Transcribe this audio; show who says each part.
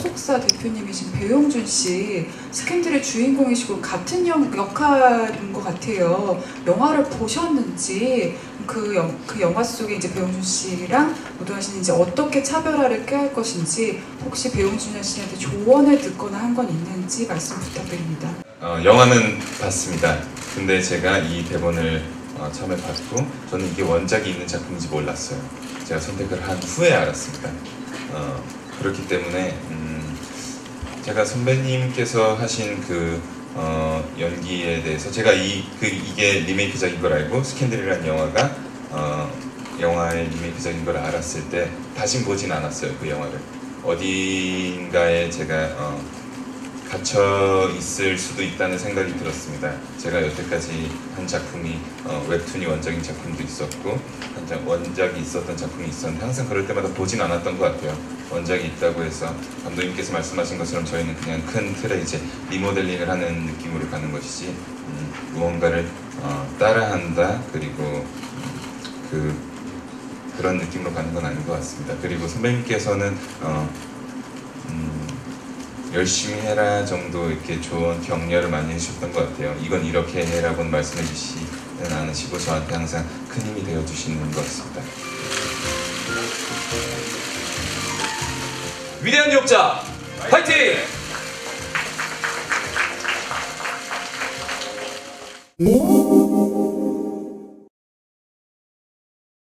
Speaker 1: 소속사 대표님이신 배용준 씨 스캔들의 주인공이시고 같은 영, 역할인 것 같아요. 영화를 보셨는지 그, 영, 그 영화 속에 이제 배용준 씨랑 오도환 씨는 이제 어떻게 차별화를 꾀할 것인지 혹시 배용준 씨한테 조언을 듣거나 한 건 있는지 말씀 부탁드립니다.
Speaker 2: 어, 영화는 봤습니다. 근데 제가 이 대본을 어, 처음에 봤고 저는 이게 원작이 있는 작품인지 몰랐어요. 제가 선택을 한 후에 알았습니다. 어, 그렇기 때문에 음, 제가 선배님께서 하신 그 어, 연기에 대해서 제가 이 그 이게 리메이크작인 걸 알고 스캔들이라는 영화가 어, 영화의 리메이크작인 걸 알았을 때 다신 보진 않았어요 그 영화를. 어딘가에 제가 어, 갇혀 있을 수도 있다는 생각이 들었습니다. 제가 여태까지 한 작품이 어, 웹툰이 원작인 작품도 있었고 한 장, 원작이 있었던 작품이 있었는데 항상 그럴 때마다 보진 않았던 것 같아요. 원작이 있다고 해서 감독님께서 말씀하신 것처럼 저희는 그냥 큰 틀에 이제 리모델링을 하는 느낌으로 가는 것이지 음, 무언가를 어, 따라한다 그리고 음, 그 그런 느낌으로 가는 건 아닌 것 같습니다. 그리고 선배님께서는 어, 음, 열심히 해라 정도 이렇게 조언 격려를 많이 해주셨던 것 같아요. 이건 이렇게 해라고는 말씀해 주시는 않으시고 저한테 항상 큰 힘이 되어 주시는 것 같습니다.
Speaker 3: 위대한 욕자 파이팅!
Speaker 4: 오!